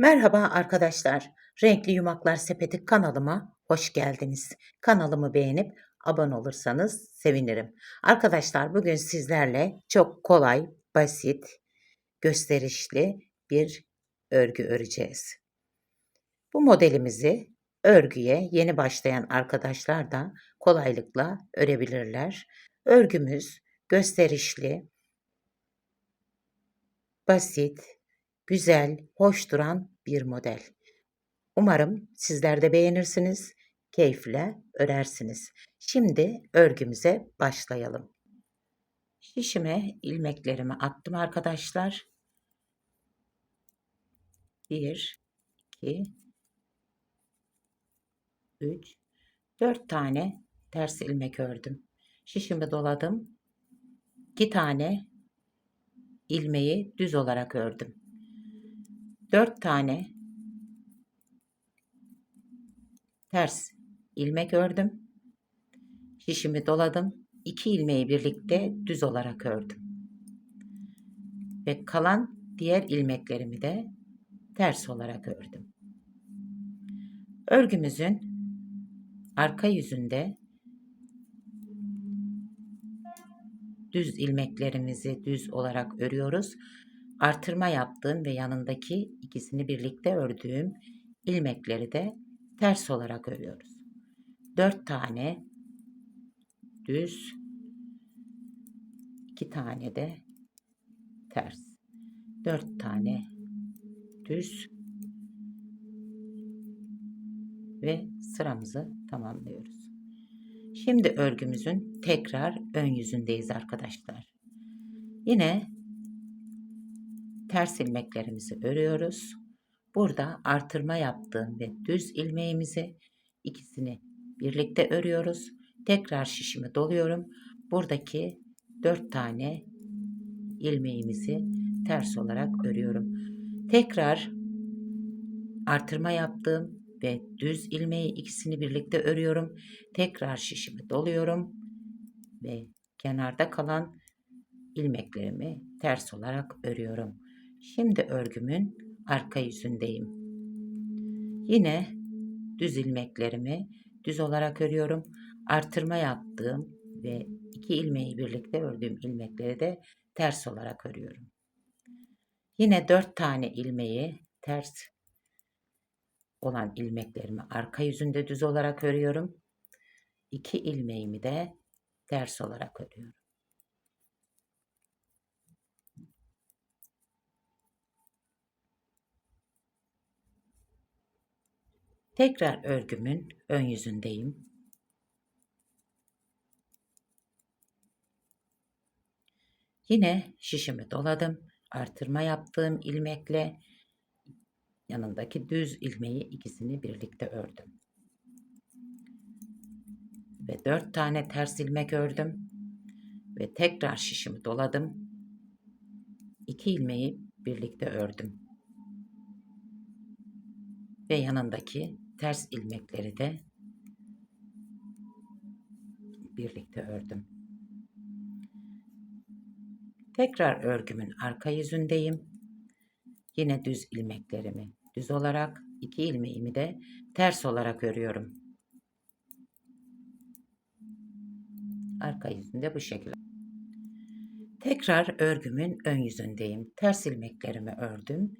Merhaba arkadaşlar. Renkli Yumaklar Sepeti kanalıma hoş geldiniz. Kanalımı beğenip abone olursanız sevinirim. Arkadaşlar bugün sizlerle çok kolay, basit, gösterişli bir örgü öreceğiz. Bu modelimizi örgüye yeni başlayan arkadaşlar da kolaylıkla örebilirler. Örgümüz gösterişli, basit, güzel, hoş duran bir model. Umarım sizler de beğenirsiniz, keyifle örersiniz. Şimdi örgümüze başlayalım. Şişime ilmeklerimi attım arkadaşlar. 1 2 3 4 tane ters ilmek ördüm. Şişimi doladım. 2 tane ilmeği düz olarak ördüm. 4 tane ters ilmek ördüm. Şişimi doladım. 2 ilmeği birlikte düz olarak ördüm. Ve kalan diğer ilmeklerimi de ters olarak ördüm. Örgümüzün arka yüzünde düz ilmeklerimizi düz olarak örüyoruz. Artırma yaptığım ve yanındaki ikisini birlikte ördüğüm ilmekleri de ters olarak örüyoruz. 4 tane düz, 2 tane de ters. 4 tane düz ve sıramızı tamamlıyoruz. Şimdi örgümüzün tekrar ön yüzündeyiz arkadaşlar. Yine ters ilmeklerimizi örüyoruz. Burada artırma yaptığım ve düz ilmeğimizi ikisini birlikte örüyoruz. Tekrar şişimi doluyorum. Buradaki 4 tane ilmeğimizi ters olarak örüyorum. Tekrar artırma yaptığım ve düz ilmeği ikisini birlikte örüyorum. Tekrar şişimi doluyorum ve kenarda kalan ilmeklerimi ters olarak örüyorum. Şimdi örgümün arka yüzündeyim. Yine düz ilmeklerimi düz olarak örüyorum. Artırma yaptığım ve iki ilmeği birlikte ördüğüm ilmekleri de ters olarak örüyorum. Yine dört tane ilmeği ters olan ilmeklerimi arka yüzünde düz olarak örüyorum. İki ilmeğimi de ters olarak örüyorum. Tekrar örgümün ön yüzündeyim. Yine şişimi doladım. Artırma yaptığım ilmekle yanındaki düz ilmeği ikisini birlikte ördüm. Ve dört tane ters ilmek ördüm. Ve tekrar şişimi doladım. İki ilmeği birlikte ördüm. Ve yanındaki ters ilmekleri de birlikte ördüm. Tekrar örgümün arka yüzündeyim. Yine düz ilmeklerimi düz olarak iki ilmeğimi de ters olarak örüyorum. Arka yüzünde bu şekilde. Tekrar örgümün ön yüzündeyim. Ters ilmeklerimi ördüm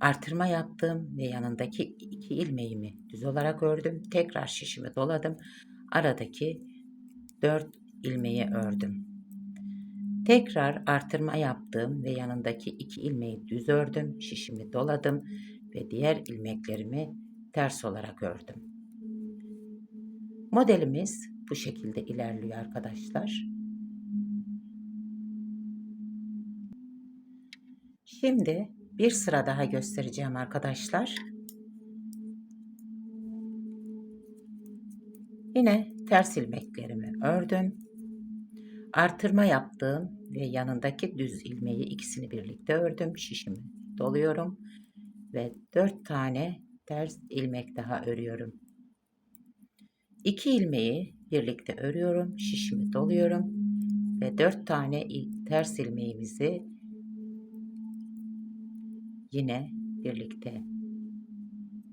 artırma yaptım ve yanındaki iki ilmeğimi düz olarak ördüm. Tekrar şişimi doladım. Aradaki dört ilmeği ördüm. Tekrar artırma yaptım ve yanındaki iki ilmeği düz ördüm. Şişimi doladım ve diğer ilmeklerimi ters olarak ördüm. Modelimiz bu şekilde ilerliyor arkadaşlar. Şimdi bir sıra daha göstereceğim arkadaşlar. Yine ters ilmeklerimi ördüm. Artırma yaptığım ve yanındaki düz ilmeği ikisini birlikte ördüm. Şişimi doluyorum ve 4 tane ters ilmek daha örüyorum. 2 ilmeği birlikte örüyorum. Şişimi doluyorum ve 4 tane ters ilmeğimizi yine birlikte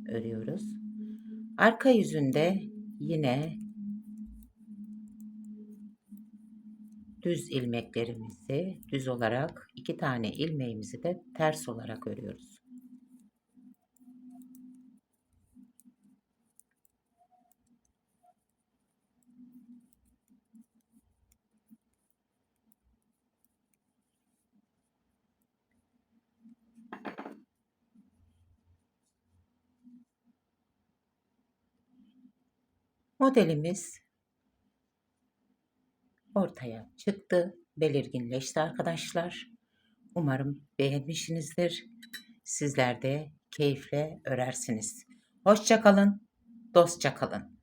örüyoruz. Arka yüzünde yine düz ilmeklerimizi düz olarak iki tane ilmeğimizi de ters olarak örüyoruz. Modelimiz ortaya çıktı, belirginleşti arkadaşlar. Umarım beğenmişsinizdir. Sizler de keyifle örersiniz. Hoşça kalın, dostça kalın.